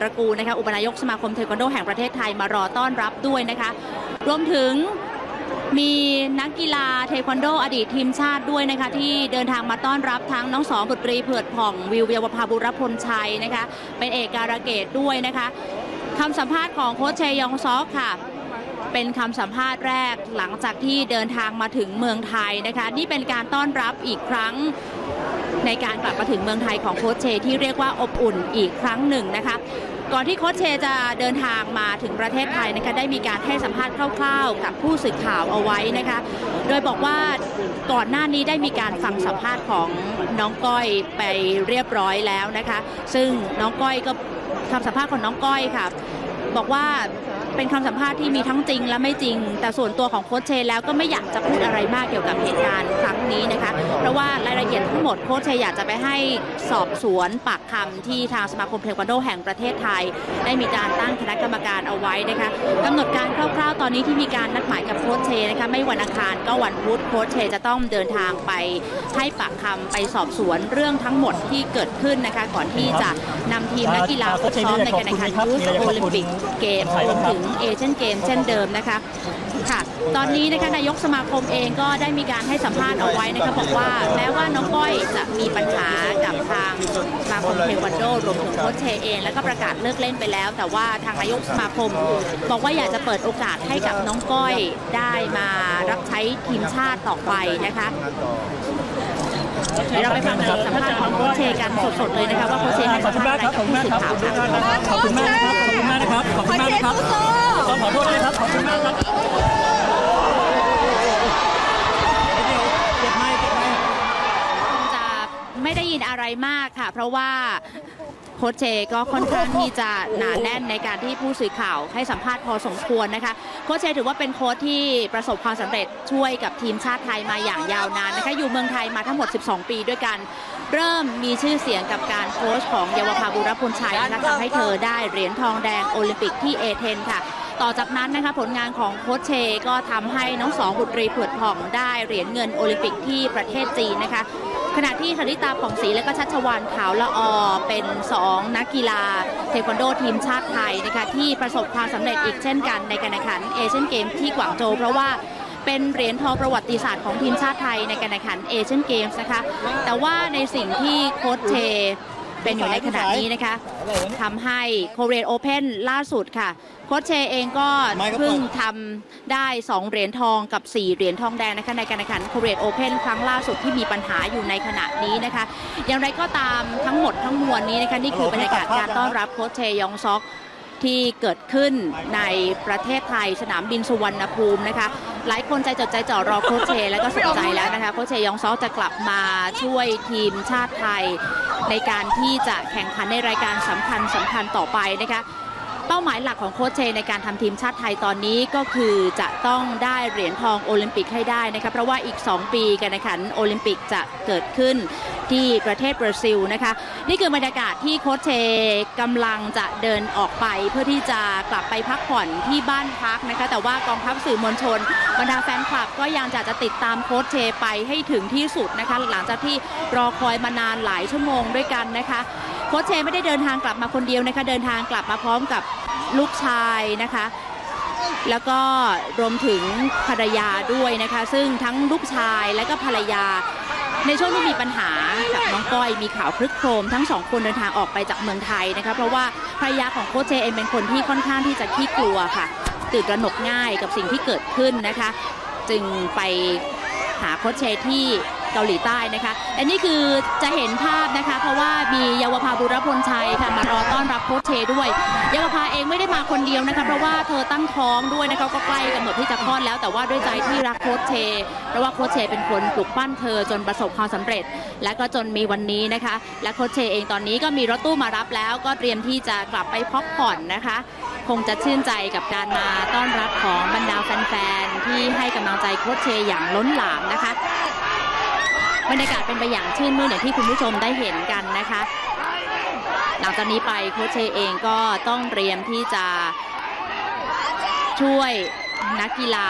ตระกูลนะคะอุปนายกสมาคมเทควันโดแห่งประเทศไทยมารอต้อนรับด้วยนะคะ รวมถึงมีนักกีฬาเทควันโดอดีตทีมชาติด้วยนะคะ ที่เดินทางมาต้อนรับทั้งน้องสองบุตรีเผือดผ่องวิวเยาวภาบุรพลชัยนะคะ เป็นเอกการะเกตด้วยนะคะคำสัมภาษณ์ของโค้ชเชยองซอกค่ะเป็นคำสัมภาษณ์แรกหลังจากที่เดินทางมาถึงเมืองไทยนะคะ นี่เป็นการต้อนรับอีกครั้งในการกลับมาถึงเมืองไทยของโค้ชเช ที่เรียกว่าอบอุ่นอีกครั้งหนึ่งนะคะ ก่อนที่โค้ชเชจะเดินทางมาถึงประเทศไทยนะคะได้มีการให้สัมภาษณ์คร่าวๆ กับผู้สื่อข่าวเอาไว้นะคะ โดยบอกว่าก่อนหน้านี้ได้มีการฟังสัมภาษณ์ของน้องก้อยไปเรียบร้อยแล้วนะคะ ซึ่งน้องก้อยก็คำสัมภาษณ์ของน้องก้อยค่ะ บอกว่า เป็นคำสัมภาษณ์ที่มีทั้งจริงและไม่จริง แต่ส่วนตัวของโค้ชเชแล้วก็ไม่อยากจะพูดอะไรมากเกี่ยวกับเหตุการณ์ครั้งนี้นะคะ เพราะว่ารายละเอียดทั้งหมดโค้ชเชอยากจะไปให้สอบสวนปากคำที่ทางสมาคมเทควันโดแห่งประเทศไทย ได้มีการตั้งคณะกรรมการเอาไว้นะคะกำหนดการคร่าวๆ ตอนนี้ที่มีการนัดหมายกับโค้ชเชนะคะไม่วันอังคารก็วันพุธโค้ชเชจะต้องเดินทางไปให้ปากคำไปสอบสวนเรื่องทั้งหมดที่เกิดขึ้นนะคะ ก่อนที่จะนำทีมนักกีฬาฝึกซ้อมในการแข่งขันยูสโอลิมปิกเกมรวมถึงเอเชียนเกมเช่นเดิมนะคะค่ะตอนนี้นะคะนายกสมาคมเองก็ได้มีการให้สัมภาษณ์เอาไว้นะคะบอกว่าแม้ว่าน้องก้อยจะมีปัญหากับทางสมาคมเทควันโดรวมถึงโค้ชเชเองแล้วก็ประกาศเลิกเล่นไปแล้ว แต่ว่าทางนายกสมาคม บอกว่าอยากจะเปิดโอกาสให้กับน้องก้อยได้มารับใช้ทีมชาติต่อไปนะคะเดี๋ยวเราไปฟังสัมภาษณ์ของโค้ชเชกันสดๆเลยนะคะว่าโค้ชเชให้สัอบมคุณภาษมกณ์อะไรครับกับผู้มากสื่อข่าวขอบคุณมากครับขอบคุณมากครับ คุณมากนะครับ ขอบคุณมากนะครับต้องขอโทษด้วยครับ ขอบคุณมากครับเดี๋ยวเก็บไม้เก็บไม้จะไม่ได้ยินอะไรมากค่ะ เพราะว่าโค้ชเชก็ค่อนข้างที่จะหนาแน่นในการที่ผู้สื่อข่าวให้สัมภาษณ์พอสมควรนะคะโค้ชเชถือว่าเป็นโค้ชที่ประสบความสำเร็จช่วยกับทีมชาติไทยมาอย่างยาวนานนะคะอยู่เมืองไทยมาทั้งหมด 12 ปีด้วยกัน เริ่มมีชื่อเสียงกับการโค้ชของเยาวภาบุรพลชัยนะคะทำให้เธอได้เหรียญทองแดงโอลิมปิกที่เอเธนค่ะ ต่อจากนั้นนะคะผลงานของโค้ชเชก็ทำให้น้องสองบุตรีเผือดผ่องได้เหรียญเงินโอลิมปิกที่ประเทศจีนนะคะขณะที่ชลิตาผ่องศรีและก็ชัชวานขาวละออเป็น 2 นักกีฬา เทควันโดทีมชาติไทยนะคะที่ประสบความสำเร็จอีกเช่นกันในการแข่งขันเอเชียนเกมที่กวางโจวเพราะว่า เป็นเหรียญทองประวัติศาสตร์ของทีมชาติไทยในการแข่งขันเอเชียนเกมส์นะคะ แต่ว่าในสิ่งที่โค้ชเชเป็นอยู่ในขณะนี้นะคะทำให้โคเรียนโอเพนล่าสุดค่ะ โค้ชเชเองก็เพิ่งทำได้ 2 เหรียญทองกับ 4 เหรียญทองแดงนะคะในการแข่งขันโคเรียนโอเพนครั้งล่าสุดที่มีปัญหาอยู่ในขณะนี้นะคะ อย่างไรก็ตามทั้งหมดทั้งมวลนี้นะคะนี่คือบรรยากาศการต้อนรับโค้ชเชยองซอกที่เกิดขึ้นในประเทศไทยสนามบินสุวรรณภูมินะคะ หลายคนใจจดใจจ่อรอโคชเช แล้วก็สนใจแล้วนะคะโคชเชยองซอจะกลับมาช่วยทีมชาติไทย ในการที่จะแข่งขันในรายการสำคัญสำคัญต่อไปนะคะ เป้าหมายหลักของโค้ชเชในการทำทีมชาติไทยตอนนี้ก็คือจะต้องได้เหรียญทองโอลิมปิกให้ได้นะคะเพราะว่าอีก 2 ปีการแข่งขันโอลิมปิกจะเกิดขึ้นที่ประเทศบราซิลนะคะนี่คือบรรยากาศที่โค้ชเชกำลังจะเดินออกไปเพื่อที่จะกลับไปพักผ่อนที่บ้านพักนะคะแต่ว่ากองทัพสื่อมวลชนบรรดาแฟนคลับก็ยังจะจะติดตามโค้ชเชไปให้ถึงที่สุดนะคะหลังจากที่รอคอยมานานหลายชั่วโมงด้วยกันนะคะโค้ชเชไม่ได้เดินทางกลับมาคนเดียวนะคะเดินทางกลับมาพร้อมกับ ลูกชายนะคะ แล้วก็รวมถึงภรรยาด้วยนะคะ ซึ่งทั้งลูกชายและก็ภรรยา ในช่วงที่มีปัญหากับน้องก้อยมีข่าวคลึกโครม ทั้งสองคนเดินทางออกไปจากเมืองไทยนะคะเพราะว่าภรรยาของโค้ชเจเองเป็นคนที่ค่อนข้างที่จะขี้กลัวค่ะ ตื่นตระหนกง่ายกับสิ่งที่เกิดขึ้นนะคะ จึงไปหาโค้ชเชที่ เกาหลีใต้นะคะและนี่คือจะเห็นภาพนะคะ เพราะว่ามีเยาวภาบุรพลชัยค่ะมารอต้อนรับโค้ชเชด้วยเยาวภาเองไม่ได้มาคนเดียวนะคะเพราะว่าเธอตั้งท้องด้วยนะคะก็ใกล้กำหนดที่จะคลอดแล้วแต่ว่าด้วยใจที่รักโค้ชเชเพราะว่าโค้ชเชเป็นคนปลุกปั้นเธอจนประสบความสำเร็จ และก็จนมีวันนี้นะคะ และโค้ชเชเองตอนนี้ก็มีรถตู้มารับแล้ว ก็เตรียมที่จะกลับไปพักผ่อนนะคะ คงจะชื่นใจกับการมาต้อนรับของบรรดาแฟนๆที่ให้กำลังใจโค้ชเชอย่างล้นหลามนะคะ บรรยากาศเป็นไปอย่างชื่นมื่นอย่างที่คุณผู้ชมได้เห็นกันนะคะ หลังจากนี้ไปโคชเชเองก็ต้องเตรียมที่จะช่วยนักกีฬา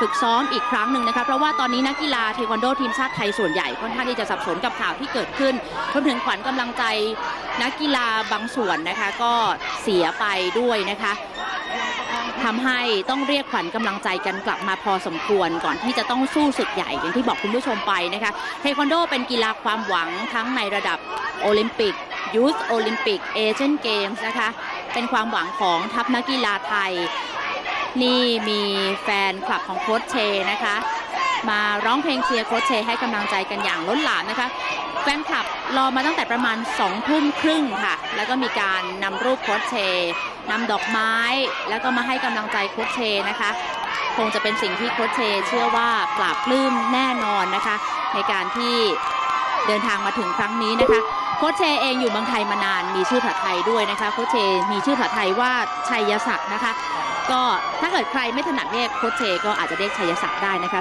ฝึกซ้อมอีกครั้งหนึ่งนะคะเพราะว่าตอนนี้นักกีฬาเทควันโดทีมชาติไทยส่วนใหญ่ค่อนข้างที่จะสับสนกับข่าวที่เกิดขึ้นรวมถึงขวัญกำลังใจนักกีฬาบางส่วนนะคะก็เสียไปด้วยนะคะ ทำให้ต้องเรียกขวัญกำลังใจกันกลับมาพอสมควร ก่อนที่จะต้องสู้ศึกใหญ่อย่างที่บอกคุณผู้ชมไปนะคะเทควันโดเป็นกีฬาความหวังทั้งในระดับโอลิมปิกยูธโอลิมปิกเอเชียนเกมส์นะคะเป็นความหวังของทัพนักกีฬาไทย นี่มีแฟนคลับของโค้ชเชนะคะ มาร้องเพลงเชียร์โค้ชเชให้กำลังใจกันอย่างล้นหลามนะคะแฟนคลับรอมาตั้งแต่ประมาณ2ทุ่มครึ่งค่ะ แล้วก็มีการนำรูปโค้ชเช นำดอกไม้แล้วก็มาให้กำลังใจโค้ชเชนะคะ คงจะเป็นสิ่งที่โค้ชเชเชื่อว่าปราบปลื้มแน่นอนนะคะ ในการที่เดินทางมาถึงครั้งนี้นะคะโคชเชเองอยู่เมืองไทยมานานมีชื่อภาษาไทยด้วยนะคะโคชเชมีชื่อภาษาไทยว่าชัยศักดิ์นะคะ ก็ถ้าเกิดใครไม่ถนัดเรียกโคชเชก็อาจจะเรียกชัยศักดิ์ได้นะคะ